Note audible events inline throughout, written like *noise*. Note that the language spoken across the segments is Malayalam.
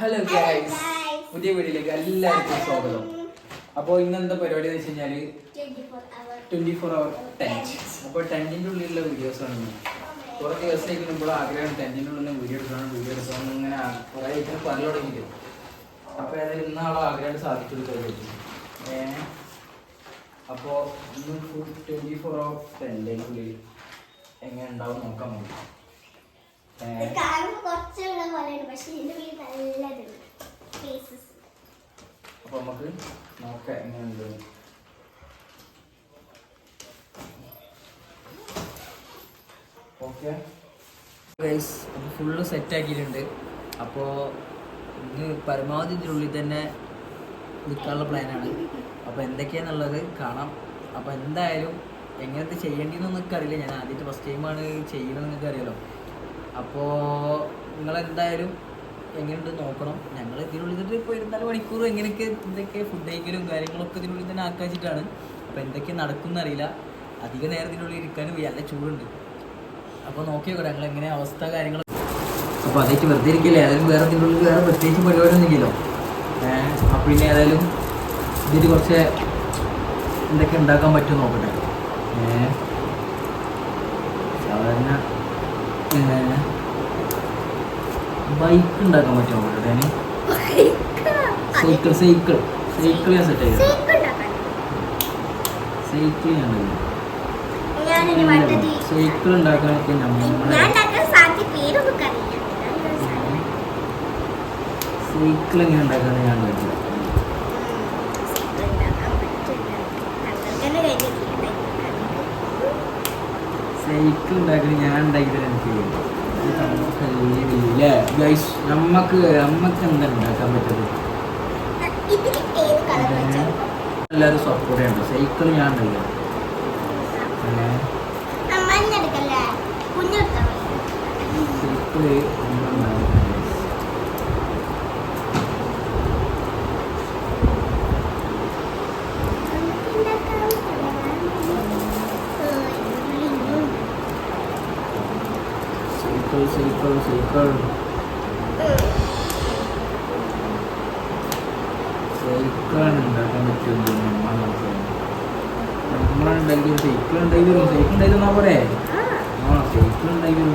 ഹലോ ഗൈസ് പുതിയ വീഡിയോയിലേക്ക് എല്ലാവർക്കും സ്വാഗതം. അപ്പോൾ ഇന്ന് എന്താ പരിപാടി എന്ന് വെച്ച് കഴിഞ്ഞാൽ ട്വന്റി ഫോർ അവർ ടെന്റ് അപ്പോൾ ടെന്റിന്റെ ഉള്ളിലുള്ള വീഡിയോസ് ആണ് ഇന്ന്. കുറേ ദിവസത്തേക്ക് നമ്മൾ ആഗ്രഹം ടെന്റിന്റെ ഉള്ളിൽ വീഡിയോ എടുക്കണം വീഡിയോ എടുക്കണം ഇങ്ങനെ കുറേ ആയിട്ട് പറഞ്ഞു തുടങ്ങിയിട്ട്. അപ്പോൾ ഏതായാലും ഇന്നാളോ ആഗ്രഹം ഏഹ് അപ്പോൾ ഇന്ന് ഫുൾ ട്വന്റി ഫോർ അവർ ടെന്റിന്റെ ഉള്ളിൽ എങ്ങനെ ഉണ്ടാവും നോക്കാൻ വേണ്ടി അപ്പൊ നമുക്ക് നോക്കാം എങ്ങനെയുണ്ട്. ഓക്കെ. ഗൈസ് ഫുള്ള് സെറ്റ് ആക്കിയിട്ടുണ്ട്. അപ്പോൾ ഇന്ന് പരമാവധി ഇതിനുള്ളിൽ തന്നെ നിൽക്കാനുള്ള പ്ലാനാണ് അപ്പോൾ എന്തൊക്കെയാണെന്നുള്ളത് കാണാം. അപ്പോൾ എന്തായാലും എങ്ങനത്തെ ചെയ്യേണ്ടതെന്ന് നിങ്ങൾക്ക് അറിയില്ല ഞാൻ ആദ്യത്തെ ഫസ്റ്റ് ടൈമാണ് ചെയ്യണമെന്ന് നിങ്ങൾക്ക് അറിയാലോ അപ്പോൾ നിങ്ങളെന്തായാലും എങ്ങനെയുണ്ട് നോക്കണം. ഞങ്ങൾ ഇതിനുള്ളിൽ ഇപ്പോൾ ഇരുന്നാൽ മണിക്കൂർ എങ്ങനെയൊക്കെ എന്തൊക്കെ ഫുഡ് കഴിക്കലും കാര്യങ്ങളൊക്കെ ഇതിനുള്ളിൽ തന്നെ ആക്കാച്ചിട്ടാണ് അപ്പോൾ എന്തൊക്കെ നടക്കുന്ന അറിയില്ല. അധിക നേരം ഇതിനുള്ളിൽ ഇരിക്കാനും നല്ല ചൂടുണ്ട്. അപ്പോൾ നോക്കിയോട്ടെ ഞങ്ങൾ എങ്ങനെ അവസ്ഥ കാര്യങ്ങൾ അപ്പോൾ അതേക്ക് വെറുതെ ഇരിക്കില്ലേ? ഏതായാലും വേറെ ഇതിനുള്ളിൽ വേറെ പ്രത്യേകിച്ച് പരിപാടിയൊന്നുമില്ലല്ലോ അപ്പോൾ പിന്നെ ഏതായാലും ഇതിൽ കുറച്ച് എന്തൊക്കെ ഉണ്ടാക്കാൻ പറ്റുമോ നോക്കട്ടെ. സാധാരണ ബൈക്ക് ഉണ്ടാക്കാൻ പറ്റുമോ അവരുടെ സൈക്കിൾ സൈക്കിൾ സൈക്കിൾ ഞാൻ സെറ്റ് ഉണ്ടാക്കാൻ. സൈക്കിൾ ഞാൻ സൈക്കിൾ ഉണ്ടാക്കാനൊക്കെ സൈക്കിൾ എങ്ങനെ ഉണ്ടാക്കാന്ന് ഞാൻ ഉണ്ടാക്കില്ല സൈക്കിൾ ഉണ്ടാക്കി ഞാൻ എനിക്ക് കഴിയില്ല ഗൈസ് നമ്മക്ക് നമ്മക്ക് എന്താ ഉണ്ടാക്കാൻ പറ്റുന്നത് എല്ലാവരും സപ്പോർട്ട് ചെയ്യണം. സൈക്കിൾ ഞാൻ ഉണ്ടല്ലോ സൈക്കിൾ സൈക്കിൾ സൈക്കിൾ സൈക്കിൾ സൈക്കിളാണ് ഉണ്ടാക്കാൻ പറ്റുമെന്ന് നമ്മൾ നോക്കുന്നത് നമ്മളാണ് ഉണ്ടാക്കി സൈക്കിൾ ഉണ്ടാക്കി തരും സൈക്കിൾ തന്നാ ആ തരും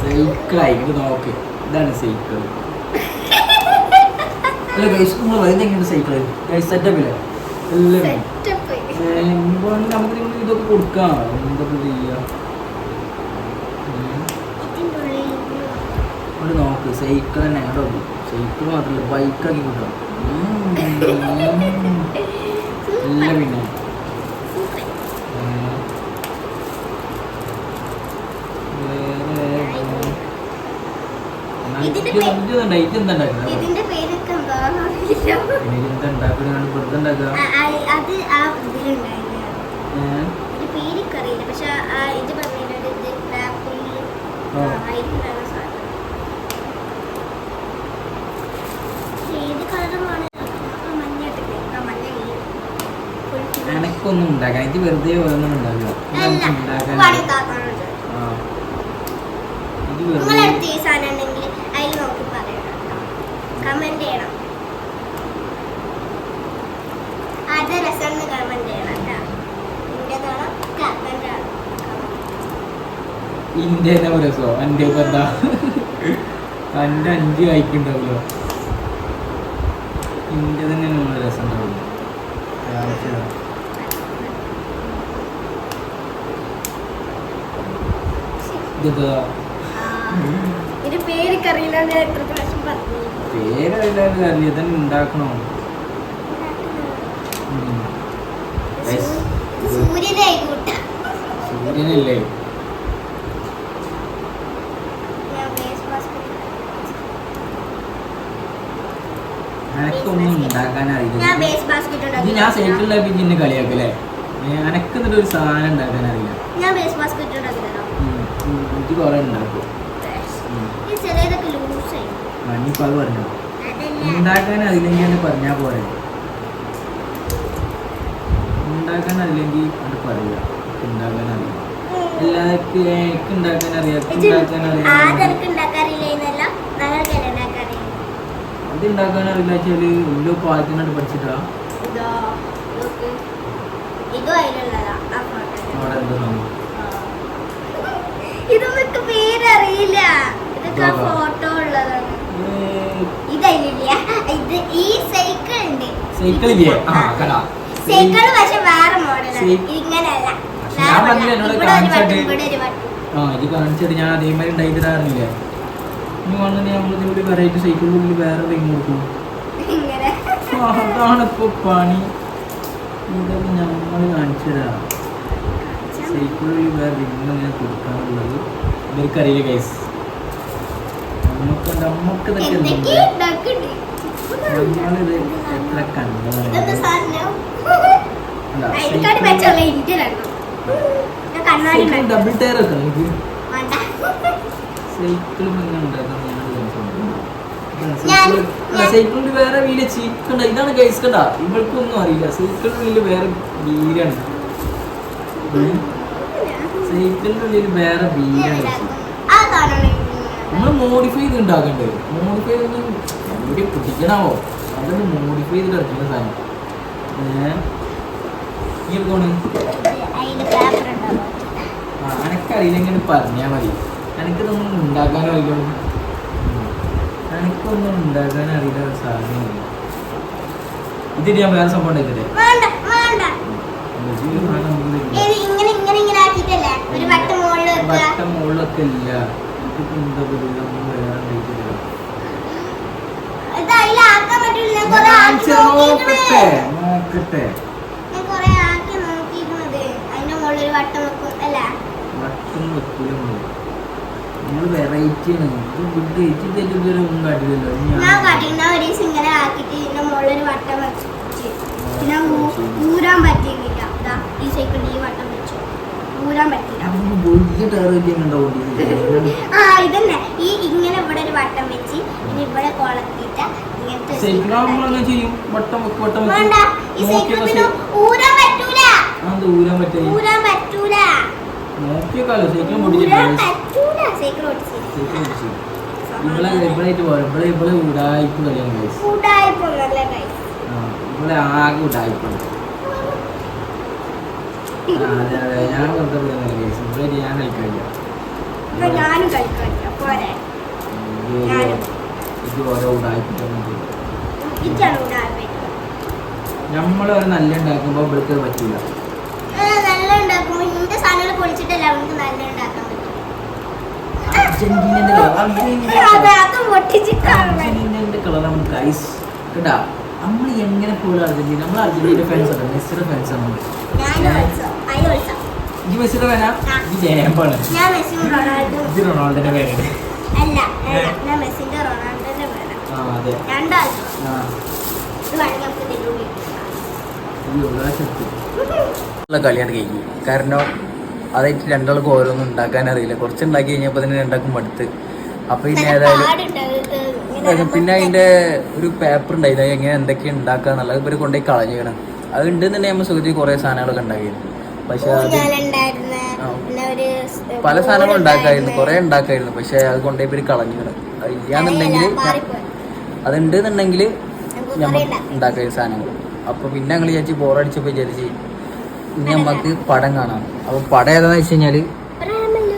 സൈക്കിളായി ഇത് നോക്ക്. ഇതാണ് സൈക്കിൾ അല്ല ഗൈസ് നമ്മൾ വരുന്നത് എങ്ങനെയാണ് സൈക്കിൾ ഗൈസ് സെറ്റപ്പ് ഇല്ല? എല്ലാം ഇപ്പോൾ നമുക്ക് നിങ്ങൾ ഇതൊക്കെ കൊടുക്കാം. എന്തൊക്കെ ചെയ്യാം? ഇവിടെ നോക്ക്. സൈക്കിൾ തന്നെ കേട്ടോ സൈക്കിൾ മാത്രമല്ല ബൈക്കാക്കി എല്ലാം മീനാണ് ഇതിന്റെ പേരൊക്കെ അത് ആ ഇതിലുണ്ടായിരുന്നു ഏഹ് ഇത് പേരിക്കറിയില്ല പക്ഷെ ഇത് പറഞ്ഞിട്ടുണ്ട് ഇത് റാപ്പിൽ ഓ. അതിലുണ്ടാകുന്ന സാധനം ഏത് കളറുമാണ് മഞ്ഞിട്ടില്ലേ ആ മഞ്ഞ എനക്കൊന്നും ഉണ്ടാക്കാൻ ഇത് വെറുതെ ഒന്നും ഉണ്ടാക്കുക ഇത് അല്ല നമുക്ക് ഉണ്ടാക്കാൻ പണി താത്താനുണ്ട് ആ ഇത് വെറുതെ നിങ്ങളടുത്ത് ഈ സാധനം ഉണ്ടെങ്കിൽ അതിൽ നോക്കി പറയണം കമന്റ് ചെയ്യണം അത് ഉണ്ടാക്കാൻ കമന്റ് വെറുതെ ഒന്നും ഇന്റേതാണോ കമന്റ് ആണ്. ഇന്ത്യ തന്നെ രസോ? എന്റെ എന്താ? *laughs* എന്റെ അഞ്ച് വായിക്കുണ്ടാവുമല്ലോ ഇന്ത്യ തന്നെ നമ്മൾ രസം ഉണ്ടാവില്ല ആവശ്യമില്ല. ഇതെന്താ ഇത് പേരിക്കറിയില്ല ഞാൻ എത്ര പ്രാവശ്യം പറഞ്ഞു പേരല്ലാതെ ഇതന്നെ ഉണ്ടാക്കണോ. ആയിക്കോട്ടെ സൂര്യനല്ലേ? ഞാൻ സൈക്കിളിലാക്കി ഉണ്ടാക്കാൻ അറിയില്ല ഞാൻ കളിയാക്കല്ലേ? എന്നിട്ട് ഒരു സാധനം ഉണ്ടാക്കാൻ അറിയില്ല എനിക്ക് കുറെ ഉണ്ടാക്കും മഞ്ഞിപ്പോ അത് പറഞ്ഞു? ഉണ്ടാക്കാൻ അതില്ലെങ്കിൽ അത് പറഞ്ഞാൽ പോരെ. ഉണ്ടാക്കാൻ അല്ലെങ്കിൽ അത് പറയുക ഉണ്ടാക്കാൻ അറിയാം എല്ലാവർക്കും എനിക്ക് ഉണ്ടാക്കാൻ അറിയാം എനിക്ക് ഉണ്ടാക്കാൻ അറിയാം ആദർക്ക് ഉണ്ടാക്കാറില്ലേന്നല്ല ഞങ്ങൾക്ക് ഉണ്ടാക്കാറില്ല അത് ഉണ്ടാക്കാൻ അറിയില്ല വെച്ചാൽ വലിയ പാലത്തിനോട് പഠിച്ചിട്ടാ? ഇതോ ഇതും അവിടെ എന്തോ പേരറിയില്ല. ഇതൊക്കെ ഫോട്ടോ ഉള്ളതാണ്. ഇതല്ല ഇത് ഈ സൈക്കിൾ ഉണ്ട്. സൈക്കിൾ ഇല്ലേ? ആ കടാ സൈക്കിൾ പക്ഷെ വേറെ മോഡലാണ് ഇങ്ങനല്ല. ഇങ്ങനെയല്ല ഞാൻ പറഞ്ഞില്ലേ എന്നോട് കാണിച്ചിട്ട് ആ ഇത് കാണിച്ചിട്ട് ഞാൻ അതേമാതിരി ഉണ്ടാക്കി തരാറില്ലേ ഇനി വന്നിട്ട് നമ്മൾ ഇതിലൂടെ വെറൈറ്റി സൈക്കിളിന്റെ ഉള്ളിൽ വേറെ റിങ് കൊടുക്കും. ഇങ്ങനെ. ആ, അതാണ് ഇപ്പൊ പണി. ഇതൊക്കെ കാണിച്ചു തരാം സൈക്കിളിൽ വേറെ റിങ് ഇങ്ങനെ കൊടുക്കാനുള്ളത്. ഇവർക്കറിയില്ല ഗൈസ് നമുക്ക് നമുക്ക് ഇതൊക്കെ നമ്മളിത് എത്ര കണ്ടതാണ്? സൈക്കിൾ- ഡബിൾ ടയർ ഒക്കെ എനിക്ക്. സൈക്കിൾ ഇങ്ങനെ വേറെ വീൽ ചീക്കണ്ട. ഇതാണ് ഗൈസ് കണ്ട? ഇവൾക്കൊന്നും അറിയില്ല. സൈക്കിളിന്റെ വീൽ വേറെ വീലാണ്. സൈക്കിളിന്റെ ഉള്ളിൽ വേറെ വീലാണ് നമ്മൾ മോഡിഫൈ ചെയ്ത് ഉണ്ടാക്കണ്ടേ മോഡിഫൈ ചെയ്തൊന്നും എവിടെ പിടിക്കണാവോ അതൊന്ന് മോഡിഫൈ ചെയ്തിട്ട് ഇറക്കുന്ന സാധനം. ഏഹ് ഈ എടുത്തോണ് അതിൽ പേപ്പർ ഉണ്ടാവും ആ എനക്കറിയില്ലെങ്കിൽ പറഞ്ഞാൽ മതി. എനിക്കിതൊന്നും ഉണ്ടാക്കാനോ അറിയില്ല എനിക്കൊന്നും ഉണ്ടാക്കാൻ അറിയില്ല സാധനമില്ല ഇതിന് ഞാൻ വേറെ സംഭവം ഉണ്ടാക്കില്ലേ വട്ടം മുകളിൽ വട്ടം മുകളിലൊക്കെ ഇല്ല. എന്താ പറയുക ഒന്നും നോക്കട്ടെ നോക്കട്ടെ. വട്ടം വെക്കൂല നിങ്ങൾ വെറൈറ്റി ആണ്. ഇത് ഫുഡ് കഴിച്ച് ഇതുവരെ ഒന്നും കാട്ടില്ലല്ലോ. ഞാൻ ഊരാൻ പറ്റിയില്ല ഈ സൈക്കിളിൽ ഈ വട്ടം ഊരാൻ പറ്റില്ല. അതൊന്നും വലിയ ടയർ വലിയ ഉണ്ടാവും ആ ഇതന്നെ. ഈ ഇങ്ങനെ ഇവിടെ ഒരു വട്ടം വെച്ച് ഇനി ഇവിടെ കൊളത്തിട്ട് ഇങ്ങനത്തെ ഒരു സൈക്കിൾ ആകുമ്പോൾ cycle അങ്ങനെ ചെയ്യും? വട്ടം വെക്കും വട്ടം വെക്കും. വേണ്ട. ഈ സൈക്കിൾ നോക്കിയൊക്കെ പിന്നെ ഊരാൻ പറ്റൂല. അത് ഊരാൻ പറ്റേ ഊരാൻ പറ്റൂല. നോക്കിയൊക്കാലോ സൈക്കിൾ ഊരാൻ മുടിച്ചിട്ട് പറ്റൂല. സൈക്കിൾ ഓടിച്ച് സൈക്കിൾ മുടിച്ചു ഇവിടെ ഇവിടെയായിട്ട് പോരാ. ഇവിടെ ഇവിടെ ഉടായ്പ കളിയാണ് ഗൈസ് കൂട്ടായിപ്പോന്നല്ലേ കൈ ആ ഇവിടെ ആകെ അതെ ഞാൻ വെറുതെ പറയുന്നില്ല ഗൈസ് ഞാൻ കളിക്കാനില്ല എന്നാ ഞാനും കളിക്കാം പോരെ. ഇത് ഓരോ കൂടായ്പ നമ്മൾ ഒരു നല്ല ഉണ്ടാക്കുമ്പോൾ ഇവിടുത്തെ പറ്റില്ല നല്ല ഉണ്ടാക്കുമ്പോ ഇന്റെ സാധനങ്ങൾ പൊളിച്ചിട്ടല്ല നമുക്ക് നല്ല ഉണ്ടാക്കാൻ നമ്മൾ എങ്ങനെ പോലും അർജന്റീന നമ്മൾ അർജന്റീന ഫാൻസ് ആണ് മെസ്സിയുടെ ഫാൻസ് ആണ്. ഈ മെസ്സിയുടെ ഫാനാ ആ. ജയമ്പാണ് ഞാൻ മെസ്സിയും റൊണാൾഡോ. ഇത് റൊണാൾഡോന്റെ ഫാനാണ് അല്ല അല്ല, ഞാൻ മെസ്സിന്റെ റൊണാൾഡോന്റെ വേണം ആ അതെ. രണ്ടാളും ആ. ഇത് വേണമെങ്കിൽ നമുക്ക് ഇതിലൂടെ ഈ ഉള്ളാശത്ത് ഉള്ള കളിയാണ് കഴിഞ്ഞു കാരണം അതായിട്ട് രണ്ടാൾക്ക് ഓരോന്നും ഉണ്ടാക്കാൻ അറിയില്ല. കുറച്ച് ഉണ്ടാക്കി കഴിഞ്ഞപ്പോൾ തന്നെ രണ്ടാക്കും മടുത്ത്. അപ്പൊ പിന്നെ ഏതായാലും പിന്നെ അതിന്റെ ഒരു പേപ്പർ ഉണ്ടായിരുന്നു. എങ്ങനെ എന്തൊക്കെ ഉണ്ടാക്കാന്നുള്ളത്. ഇവർ കൊണ്ടുപോയി കളഞ്ഞിരിക്കണം. അത് ഉണ്ടെന്നുണ്ടെങ്കിൽ നമ്മൾ സുഖത്തിൽ കുറെ സാധനങ്ങളൊക്കെ ഉണ്ടാക്കിയിരുന്നു. പക്ഷെ പല സാധനങ്ങളും ഉണ്ടാക്കായിരുന്നു. കുറെ ഉണ്ടാക്കായിരുന്നു. പക്ഷെ അത് കൊണ്ടുപോയി പേര് കളഞ്ഞു. അത് ഇല്ലാന്നുണ്ടെങ്കിൽ അതുണ്ട് എന്നുണ്ടെങ്കിൽ നമ്മൾ ഉണ്ടാക്കിയ സാധനങ്ങൾ അപ്പൊ പിന്നെ ഞങ്ങൾ വിചാരിച്ച് ബോറടിച്ചപ്പോൾ വിചാരിച്ച് ഇനി നമുക്ക് പടം കാണാം. അപ്പൊ പടം ഏതാന്ന് വെച്ച് കഴിഞ്ഞാൽ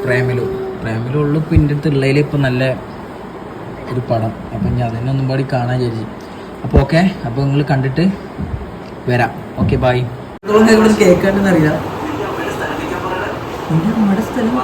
പ്രേമിലു. പ്രേമിലു. ഉള്ളു ഇപ്പൊ എന്റെ അടുത്ത് ഉള്ളതിൽ ഇപ്പൊ നല്ല ഒരു പടം. അപ്പൊ ഞാൻ അതിനെ ഒന്നും പാടി കാണാൻ വിചാരിച്ചു. അപ്പൊ ഓക്കെ. അപ്പൊ നിങ്ങൾ കണ്ടിട്ട് വരാം. ഓക്കെ ബായ് ഇവിടെ ഇത് നമ്മുടെ സ്ഥലം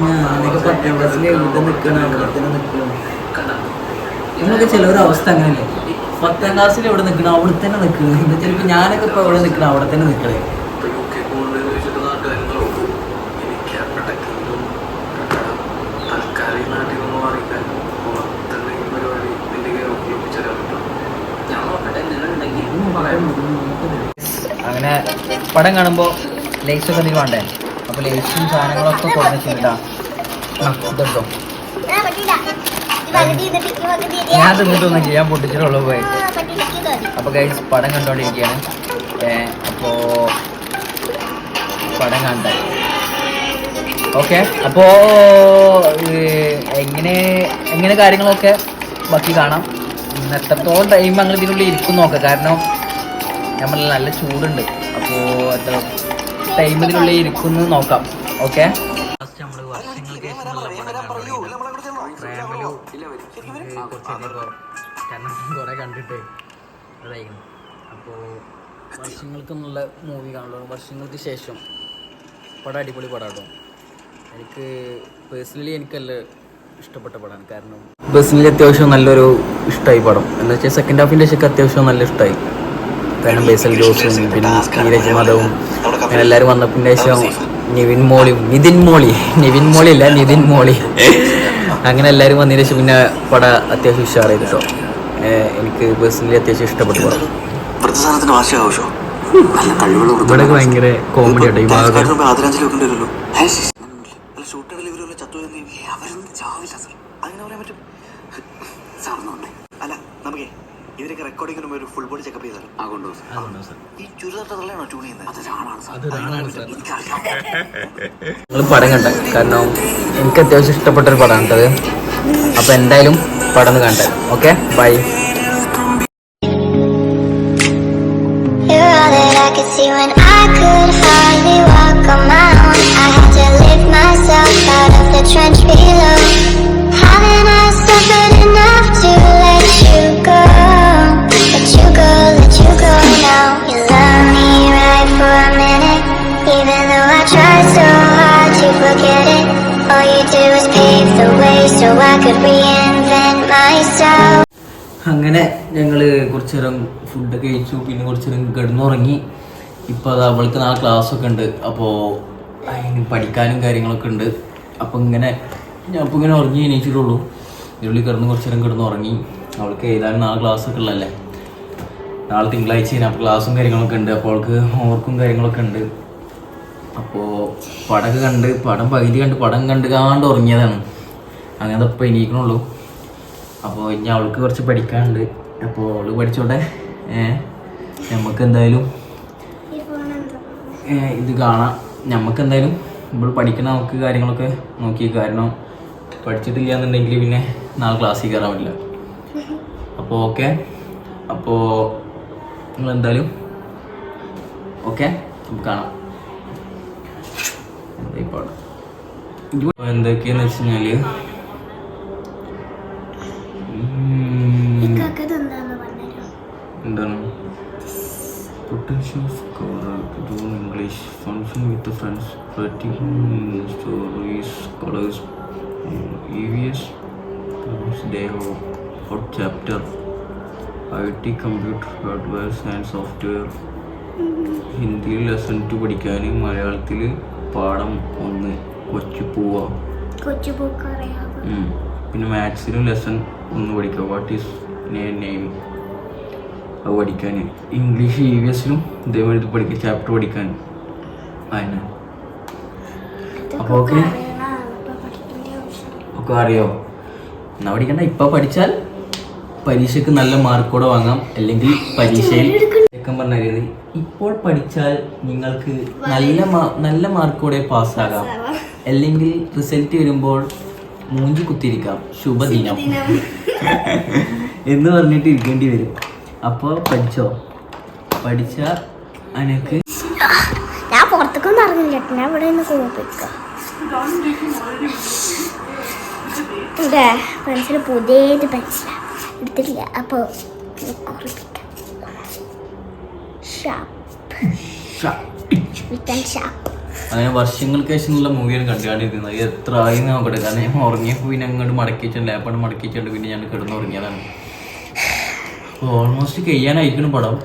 ഞാനൊക്കെ പത്താം ക്ലാസ്സിൽ എഴുതി നിൽക്കണം അവിടെ തന്നെ നിൽക്കണം നമ്മളൊക്കെ ഒരു അവസ്ഥ അങ്ങനെയല്ലേ? പത്താം ക്ലാസ്സിൽ എവിടെ നിൽക്കണം അവിടെ തന്നെ നിൽക്കണം എന്താ ചിലപ്പോൾ ഞാനൊക്കെ ഇപ്പോൾ എവിടെ നിൽക്കണം അവിടെ തന്നെ നിൽക്കണേ അങ്ങനെ പടം കാണുമ്പോൾ ലൈസൊക്കെ നീ വേണ്ടേ? അപ്പോൾ ലൈസും സാധനങ്ങളൊക്കെ കുറഞ്ഞിട്ടുണ്ടാ ഇതെടുത്തോ ഞാൻ തിന്നിട്ടൊന്നും ചെയ്യാൻ പൊട്ടിച്ചിട്ടുള്ളൂ പോയി. അപ്പൊ. അപ്പോൾ ഗൈസ് പടം കണ്ടുകൊണ്ടിരിക്കുകയാണ് അപ്പോൾ പടം കണ്ട. ഓക്കെ അപ്പോൾ എങ്ങനെ എങ്ങനെ കാര്യങ്ങളൊക്കെ ബാക്കി കാണാം. ഇന്ന് എത്രത്തോളം ടൈം ഞങ്ങൾ ഇതിനുള്ളിൽ ഇരിക്കും നോക്കാം. കാരണം നമ്മൾ നല്ല ചൂടുണ്ട്. അപ്പോൾ എത്ര ടൈം ഇതിനുള്ളിൽ ഇരിക്കുന്നു നോക്കാം. ഓക്കെ? കാരണം *laughs* കുറേ കണ്ടിട്ട് അതായിരുന്നു അപ്പോൾ വർഷങ്ങൾക്കെന്നുള്ള മൂവി കാണുള്ളൂ. വർഷങ്ങൾക്ക് ശേഷം പടം അടിപൊളി പടം കേട്ടോ എനിക്ക് പേഴ്സണലി എനിക്കല്ല ഇഷ്ടപ്പെട്ട പടമാണ് കാരണം പേഴ്സണലി അത്യാവശ്യം നല്ലൊരു ഇഷ്ടമായി പടം. എന്താ വെച്ചാൽ സെക്കൻഡ് ഹാഫിന്റെ ശേഷം അത്യാവശ്യം നല്ല ഇഷ്ടമായി കാരണം ബേസൽ ജോസും പിന്നെ നീരജ് മാധവും അങ്ങനെ എല്ലാവരും വന്നതിന്റെ ശേഷം നിവിൻ മോളിയും നിതിൻ മോളി നിവിൻ മോളി അല്ല നിതിൻ മോളി. *laughs* അങ്ങനെ എല്ലാവരും വന്നതിന് ശേഷം പിന്നെ പടം അത്യാവശ്യം ഉഷാറായി കേട്ടോ എനിക്ക് പേഴ്സണലി അത്യാവശ്യം ഇഷ്ടപ്പെട്ടു പടം. ഇവിടെ ഭയങ്കര കോമഡി ആട്ടോ ഈ ഭാഗം. ആദരാഞ്ജലി റെക്കോർഡിങ്ങിന് ഒരു ഫുൾ ബോഡി ചെക്കപ്പ് ചെയ്താലോ ആ കൊണ്ടുപോകും ഈ ചുരിദാർ തള്ളയാണോ ട്യൂൺ ചെയ്യുന്നത്? അതൊരാണാണ് സാർ. നിങ്ങൾ പടം കണ്ട. കാരണം എനിക്ക് അത്യാവശ്യം ഇഷ്ടപ്പെട്ട ഒരു പടമാണ് കേട്ടത്. അപ്പൊ എന്തായാലും പടം കണ്ട. കണ്ടത് okay bye see when I could hardly walk on my own. I had to lift myself out of the trench below. അങ്ങനെ ഞങ്ങൾ കുറച്ച് നേരം ഫുഡ് കഴിച്ചു. പിന്നെ കുറച്ച് നേരം കിടന്നുറങ്ങി. ഇപ്പോൾ അത് അവൾക്ക് നാളെ ക്ലാസ്സൊക്കെ ഉണ്ട്. അപ്പോൾ അതിന് പഠിക്കാനും കാര്യങ്ങളൊക്കെ ഉണ്ട്. അപ്പോൾ ഇങ്ങനെ ഞാൻ അപ്പോൾ ഇങ്ങനെ ഉറങ്ങി എണീച്ചിട്ടുള്ളൂ. ഇതിനുള്ളിൽ കിടന്ന് കുറച്ച് നേരം കിടന്നുറങ്ങി. അവൾക്ക് ഏതായാലും നാളെ ക്ലാസ്സൊക്കെ ഉള്ളതല്ലേ. നാളെ തിങ്കളാഴ്ച അപ്പോൾ ക്ലാസ്സും കാര്യങ്ങളൊക്കെ ഉണ്ട്. അപ്പോൾ അവൾക്ക് ഹോംവർക്കും കാര്യങ്ങളൊക്കെ ഉണ്ട്. അപ്പോൾ പടമൊക്കെ കണ്ട് പടം പകുതി കണ്ട് പടം കണ്ട് കാണ്ട് ഉറങ്ങിയതാണ്. അങ്ങനെ ഇപ്പോൾ എണീക്കണുള്ളൂ. അപ്പോൾ ഇനി അവൾക്ക് കുറച്ച് പഠിക്കാനുണ്ട്. അപ്പോൾ അവൾ പഠിച്ചോട്ടെ? നമുക്ക് എന്തായാലും ഇത് കാണാം. നമുക്ക് എന്തായാലും ഇപ്പോൾ പഠിക്കണ നമുക്ക് കാര്യങ്ങളൊക്കെ നോക്കി കാരണം പഠിച്ചിട്ടില്ല എന്നുണ്ടെങ്കിൽ പിന്നെ നാളെ ക്ലാസ്സിൽ കയറാൻ പറ്റില്ല. അപ്പോൾ ഓക്കെ. അപ്പോൾ നിങ്ങൾ എന്തായാലും ഓക്കെ? നമുക്ക് കാണാം. ഇപ്പോൾ എന്തൊക്കെയാന്ന് വെച്ച് കഴിഞ്ഞാൽ function with friends writing stories colours E V S day hot chapter I T computer hardware and software ഹിന്ദിയിൽ ലെസൺ ടു പഠിക്കാൻ മലയാളത്തിൽ പാഠം ഒന്ന്. കൊച്ചു പോവാ. കൊച്ചു പൂക്ക് അറിയാമോ ഉം. പിന്നെ മാത്സിലും ലെസൺ ഒന്ന് പഠിക്കുക വാട്ട് ഈസ് നെയിം അത് പഠിക്കാൻ ഇംഗ്ലീഷ് ഇ വി എസിലും ഇതേമാതിരി ഇത് പഠിക്കുക ചാപ്റ്റർ പഠിക്കാൻ. അതിന് അപ്പോൾ ഓക്കെ. ഒക്കെ അറിയോ? എന്നാ പഠിക്കണ്ട. ഇപ്പൊ പഠിച്ചാൽ പരീക്ഷയ്ക്ക് നല്ല മാർക്കോടെ വാങ്ങാം. അല്ലെങ്കിൽ പരീക്ഷയിൽ പറഞ്ഞത് ഇപ്പോൾ പഠിച്ചാൽ നിങ്ങൾക്ക് നല്ല നല്ല മാർക്കോടെ പാസ്സാകാം. അല്ലെങ്കിൽ റിസൾട്ട് വരുമ്പോൾ മൂഞ്ചി കുത്തിയിരിക്കാം. ശുഭദിനം. എന്ന് പറഞ്ഞിട്ട് ഇരിക്കേണ്ടി വരും. അപ്പോൾ പഠിച്ചോ? പഠിച്ച അനക്ക് ഞാൻ ചേട്ടനെ അവിടെ നിന്ന് കുളിപ്പിക്കാം ഇതെ പെൻസിൽ പുതിയത് പെൻസിലാണ് എടുത്തിട്ടില്ല. അപ്പോൾ അങ്ങനെ വർഷങ്ങൾക്ക് ശേഷമുള്ള മൂവിയാണ് കണ്ടുകാണ്ടിരുന്നത് എത്ര ആയി നോക്കട്ടെ. കാരണം ഞാൻ ഉറങ്ങിയപ്പോൾ പിന്നെ അങ്ങോട്ട് മടക്കി വെച്ചിട്ടുണ്ട് ലാപ്പാണ് മടക്കി വെച്ചിട്ടുണ്ട് പിന്നെ ഞാൻ കിടന്നുറങ്ങിയതാണ്. അപ്പോൾ ഓൾമോസ്റ്റ് കഴിയാനായിരിക്കണം പടം.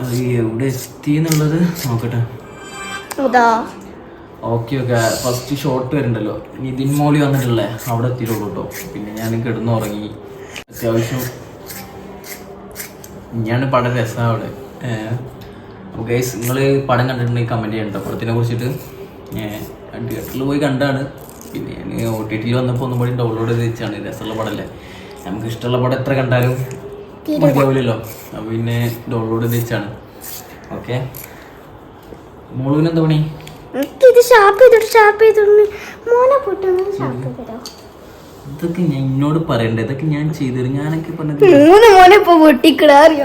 അത് എവിടെ എത്തി എന്നുള്ളത് നോക്കട്ടെ. ഓക്കെ ഓക്കെ ഫസ്റ്റ് ഷോട്ട് വരുന്നുണ്ടല്ലോ. നിതിൻ മോളി വന്നിട്ടുള്ളേ അവിടെ എത്തിയിട്ടുള്ളൂ കേട്ടോ പിന്നെ ഞാൻ കിടന്നുറങ്ങി. അത്യാവശ്യം ഞാൻ പടം രസമാണ് അവിടെ. അപ്പോൾ ഗൈസ് നിങ്ങൾ പടം കണ്ടിട്ടുണ്ടെങ്കിൽ കമന്റ് ചെയ്യണ്ട പടത്തിനെ കുറിച്ചിട്ട്. തിയേറ്ററിൽ പോയി കണ്ടാണ്. പിന്നെ ഞാൻ ഒ ടി ടിയിൽ വന്നപ്പോൾ ഒന്നും കൂടി ഡൗൺലോഡ് ചെയ്ത് വെച്ചാണ്. രസമുള്ള പടമല്ലേ നമുക്ക് ഇഷ്ടമുള്ള പടം എത്ര കണ്ടാലും മതിയാവില്ലല്ലോ. പിന്നെ ഡൗൺലോഡ് ചെയ്ത് വെച്ചാണ്. ഓക്കെ മോളുവിന് എന്താ പണി ഇത് ഷാപ്പ് ചെയ്തിട്ട് ഷാപ്പ് ചെയ്തിട്ട് മോനെ പൊട്ടുന്നത് ഷാപ്പ് ചെയ്തോ. ഇതൊക്കെ ഞാൻ എന്നോട് പറയണ്ടേ? ഇതൊക്കെ ഞാൻ ചെയ്തു ഞാനൊക്കെ പറഞ്ഞത് മൂന്ന് മോനെ ഇപ്പൊ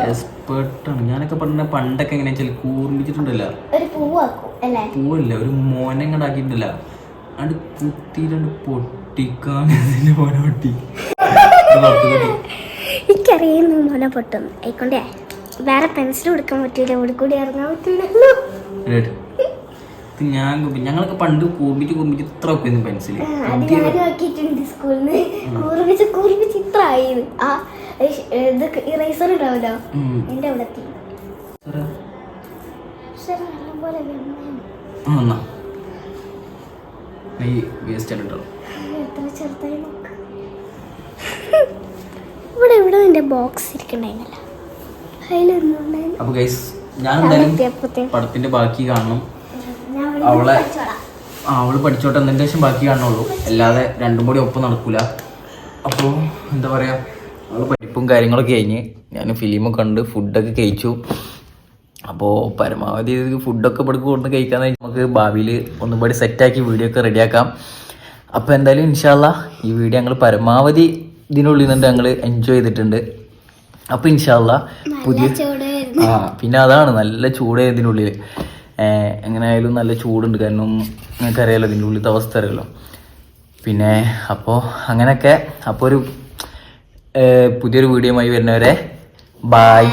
എക്സ്പേർട്ടാണ് ഞാനൊക്കെ പറഞ്ഞ പണ്ടൊക്കെ എങ്ങനെയാ വെച്ചാൽ കൂർമ്മിച്ചിട്ടുണ്ടല്ല ഒരു പൂവല്ല മോനെ അത് കുത്തിയിട്ടുണ്ട് പൊട്ടിക്കാൻ മോനെ പൊട്ടി. എനിക്കറിയുന്നു മോനെ പൊട്ടും. ആയിക്കൊണ്ടേ വേറെ പെൻസിൽ കൊടുക്കാൻ പറ്റൂല ഇവിടെ കൂടി ഇറങ്ങാൻ പറ്റൂലല്ലോ Right. ഞാൻ ഞങ്ങളൊക്കെ പണ്ട് കൂമ്പിച്ച് കൂമ്പിച്ച് ഇത്ര ഒക്കെ പെൻസിൽ ഇറേസർ ഉണ്ടാവല്ലോ എന്റെ അവിടെ. ഈ വേസ്റ്റ് ഇവിടെ ഇവിടെ നിന്റെ ബോക്സ് ഇരിക്കണ്ടായിരുന്നല്ലോ അതിലൊന്നും അപ്പൊ ഗൈസ് ഞാൻ എന്തായാലും പടത്തിന്റെ ബാക്കി കാണണം. അവളെ ആ അവൾ പഠിച്ചോട്ടെ എന്തെങ്കിലും ശേഷം ബാക്കി കാണുള്ളൂ അല്ലാതെ രണ്ടും കൂടി ഒപ്പം നടക്കൂല. അപ്പോൾ എന്താ പറയാ? അവൾ പഠിപ്പും കാര്യങ്ങളൊക്കെ കഴിഞ്ഞ് ഞാൻ ഫിലിമൊക്കെ കണ്ട് ഫുഡൊക്കെ കഴിച്ചു. അപ്പോൾ പരമാവധി ഫുഡൊക്കെ ഇവിടെ കൊണ്ട് കഴിക്കാൻ നമുക്ക് ഭാവിയിൽ ഒന്നുകൂടി സെറ്റാക്കി വീഡിയോ ഒക്കെ റെഡിയാക്കാം അപ്പോൾ എന്തായാലും ഇൻഷാല്ല ഈ വീഡിയോ ഞങ്ങൾ പരമാവധി ഇതിനുള്ളിൽ നിന്ന് ഞങ്ങൾ എൻജോയ് ചെയ്തിട്ടുണ്ട്. അപ്പോൾ ഇൻഷാല്ല പുതിയ. ആ പിന്നെ അതാണ് നല്ല ചൂട് ഇതിനുള്ളിൽ എങ്ങനെ ആയാലും നല്ല ചൂടുണ്ട്. കാരണം നിങ്ങൾക്ക് അറിയാലോ ഇതിന്റെ ഉള്ളിലത്തെ അവസ്ഥ അറിയാലോ. പിന്നെ അപ്പോൾ അങ്ങനെയൊക്കെ. അപ്പോൾ ഒരു പുതിയൊരു വീഡിയോയുമായി വരുന്നവരെ ബായ്